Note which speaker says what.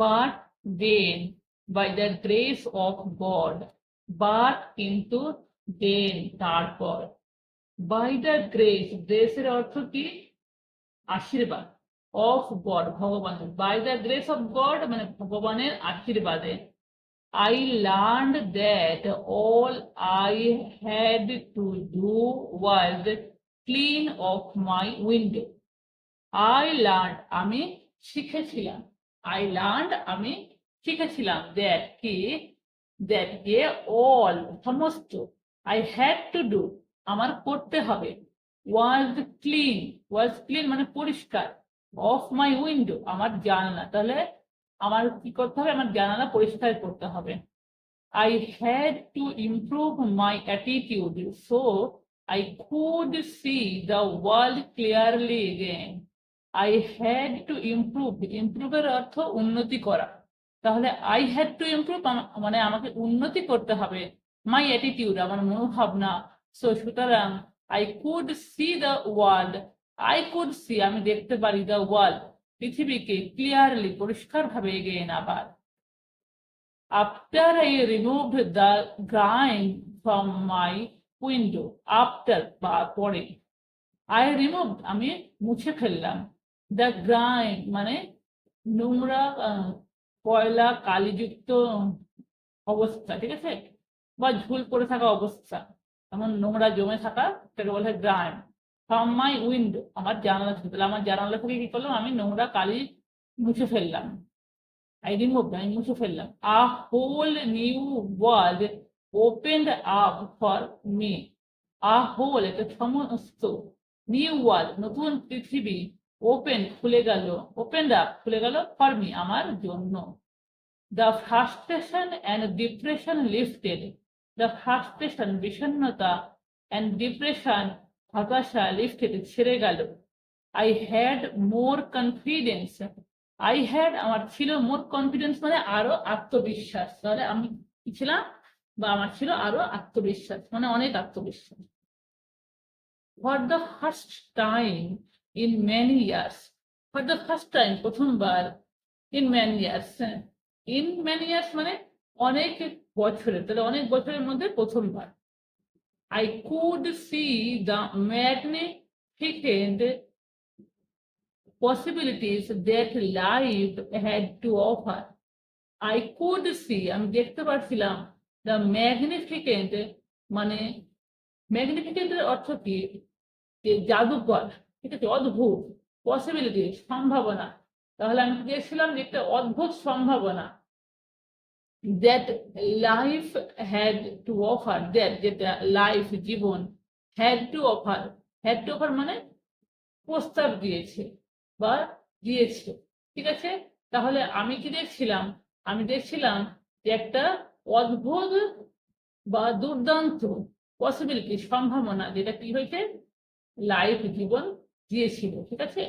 Speaker 1: But then by the grace of God but কিন্তু then তারপর। By the grace গ্রেসের অর্থ কি? আশীর্বাদ অফ গড ভগবান by the grace of God মানে ভগবানের আশীর্বাদে। I learned that all I had to do was clean off my window. I learned, আমি শিখেছিলাম। I learned আমি শিখেছিলাম that কি, that কে all সমস্ত I had to do, আমার করতে হবে। Was clean was clean মানে পরিষ্কার। অফ মাই উইন্ডো আমার জানলা। তাহলে আমার কি করতে হবে? আমার জানালা পরিষ্কার করতে হবে। I had to improve my attitude so I could see the world clearly again I had to improve ইমপ্রুভের অর্থ উন্নতি করা। তাহলে আই হ্যাড টু ইমপ্রুভ মানে আমাকে উন্নতি করতে হবে। মাই অ্যাটিটিউড আমার মনোভাবনা। সো সুতরাং I could see the world I could see আমি দেখতে পারি দ্য ওয়ার্ল্ড পৃথিবীকে ক্লিয়ারলি পরিষ্কারভাবে এগিয়ে আবার after I remove the grind from my window after বা পরে। আই রিমুভ আমি মুছে ফেললাম। দ্য গ্রাইন্ড মানে নোংরা কয়লা, কালিযুক্ত অবস্থা, ঠিক আছে? বা ঝুল পড়ে থাকা অবস্থা। এমন নোংরা জমে থাকা, সেটাকে বলা হয় ফ্রম মাই উইন্ডো আমার জানালা থেকে তাহলে আমার জানালা থেকে কি করলাম? আমি নোংরা কালি মুছে ফেললাম। আই রিমুভ আমি মুছে ফেললাম। A whole new world open up for me a whole এটা সমস্ত নিউ ওয়ার্ল্ড নতুন পৃথিবী ওপেন খুলে গেল ওপেন আপ খুলে গেল ফর মি আমার জন্য। The frustration and depression lifted the frustration বিষণ্ণতা অ্যান্ড ডিপ্রেশন হতাশা লিফটেড ছেড়ে গেল। I had more confidence I had আমার ছিল মোর কনফিডেন্স মানে আরও আত্মবিশ্বাস। তাহলে আমি কি ছিলাম? বা আমার ছিল আরও আত্মবিশ্বাস মানে অনেক আত্মবিশ্বাস। For the first time in many years for the first time প্রথমবার in many years in many years মানে অনেক বছরে তাহলে অনেক বছরের মধ্যে প্রথমবার I could see the magnificent possibilities that life had to offer. I could see, আমি দেখতে পারছিলাম the magnificent মানে এর অর্থ কি? যে জাদুকর ঠিক আছে অদ্ভুত? পসিবিলিটি সম্ভাবনা। তাহলে আমি দেখছিলাম যে একটা অদ্ভুত সম্ভাবনা। That life had to offer, that, যেটা life, Jibon, had to offer had to offer মানে প্রস্তাব দিয়েছে বা দিয়েছে। ঠিক আছে? তাহলে আমি কি দেখছিলাম? আমি দেখছিলাম যে একটা অদ্ভুত বা দুর্দান্ত পসিবিলিটি সম্ভাবনা, যেটা কি হয়েছে? লাইফ জীবন দিয়েছিল ঠিক আছে?